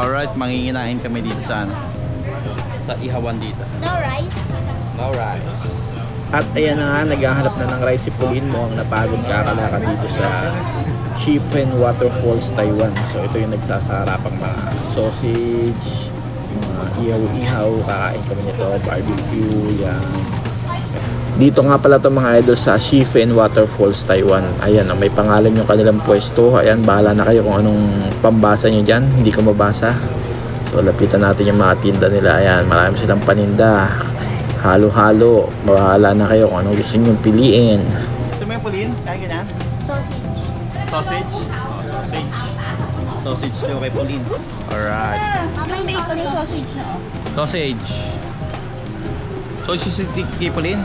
Alright, manginginain kami dito sa ano. Sa ihawan dito. No rice. Alright. At ayan na nga, naghahanap na ng rice si Pauline mo ang napagod kakalakad dito sa Shifen Waterfalls, Taiwan. So ito yung nagsasarapang mga sausage, yung mga ihaw-ihaw, kakain kami nito, barbecue, yan. Dito nga pala itong mga idol sa Shifen Waterfalls, Taiwan. Ayan, oh, may pangalan yung kanilang pwesto. Ayan, bahala na kayo kung anong pambasa nyo dyan. Hindi ko mabasa. So, lapitan natin yung mga tinda nila. Ayan, marami silang paninda. Halo-halo. Bahala na kayo kung anong gusto nyo piliin. Gusto mo yung pulin? Kaya ganyan? Sausage. Sausage? Oh, sausage. Sausage daw kay Pauline. Alright. Mama, yung sausage. Sausage. Sausage kay Pauline?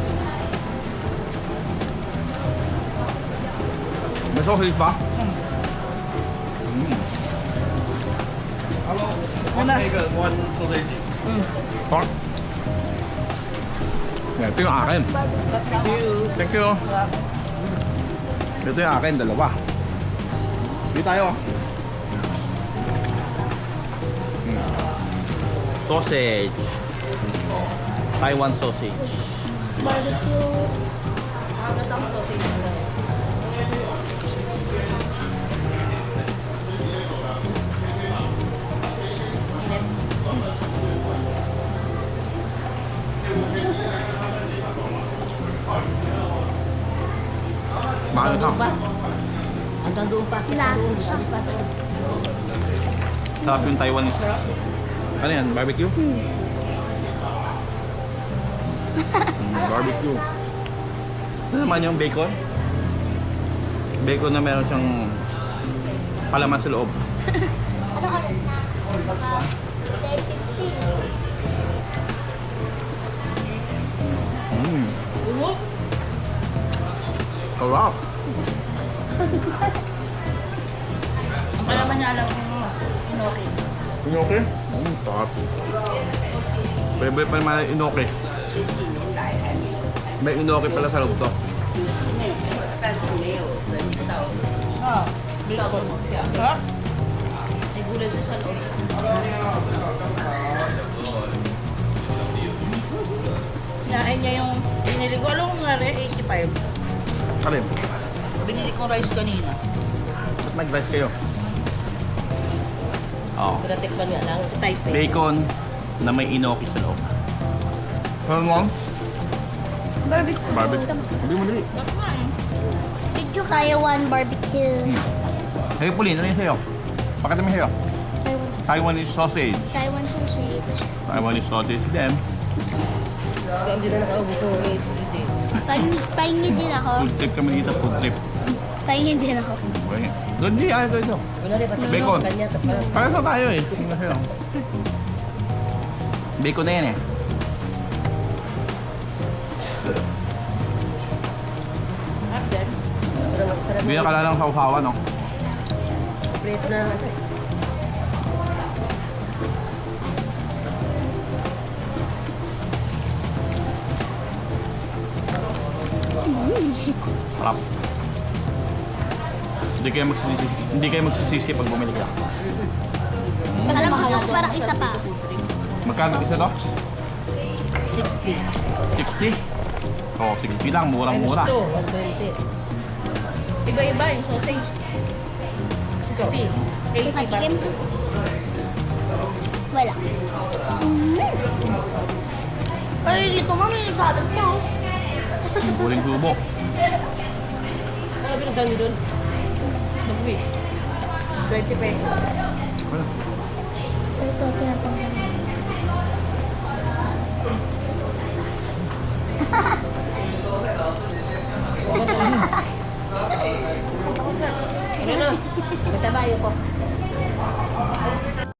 May sausage ba? Ano? Pork. Yeah, ito yung akin. Thank you. Ito yung akin, dalawa. Dito tayo. Hmm. Sausage. Taiwan sausage. Barbecue. Bakit ka? Hanggang doon pa. Lasa. Sarap yung Taiwanese. Ano yan? Barbecue? Hmm, barbecue. Ano naman yung bacon? Bacon na meron siyang palaman sa loob. Ano oras na? Sarap. Ang kalaman niya alam kung inoki. Inoke? Mm, sarap. Favorite pa naman inoke. May inoke pala sa loob to. Ah. Sarap. May gulay siya sa loob. Kinain niya yung Kalim, Binili ko rice kanina. ba't nag-rice kayo? Oo. Pinatikman nga lang. Type eh. Bacon na may inoki sa loob. Ano mo? Barbecue. Barbecue. Sabi mo dali. Picture kayo one barbecue. Hey, Pauline, ano yung sa'yo? Pakita mo sa'yo. Taiwan, Taiwanese sausage. Taiwan sausage. Taiwanese sausage. Kaya hindi na nakaubo ko. Pahingi, din ako. Food trip kami dito, food trip. Pahingi din ako. Okay. Day, ayaw ko ito. Bacon. Para sa tayo eh. Bacon na yan eh. Hindi na kalalang sausawa, no? Prito na siya. Sarap. Hindi kayo magsisisi, hindi kayo magsisisi pag bumili ka. Parang gusto ko parang isa pa. Magkano isa to? 60. 60? Oo, oh, 60 lang. Murang-mura. Times 2, 120. Iba-iba yung sausage. 60. 80 ba? Wala. Ay, dito mami, nagkadat ka. Buling tubo. Ano pinagdaan niyo doon? Mag-wish. 20 pesos. Wala. Ito, pinapanggan. Ano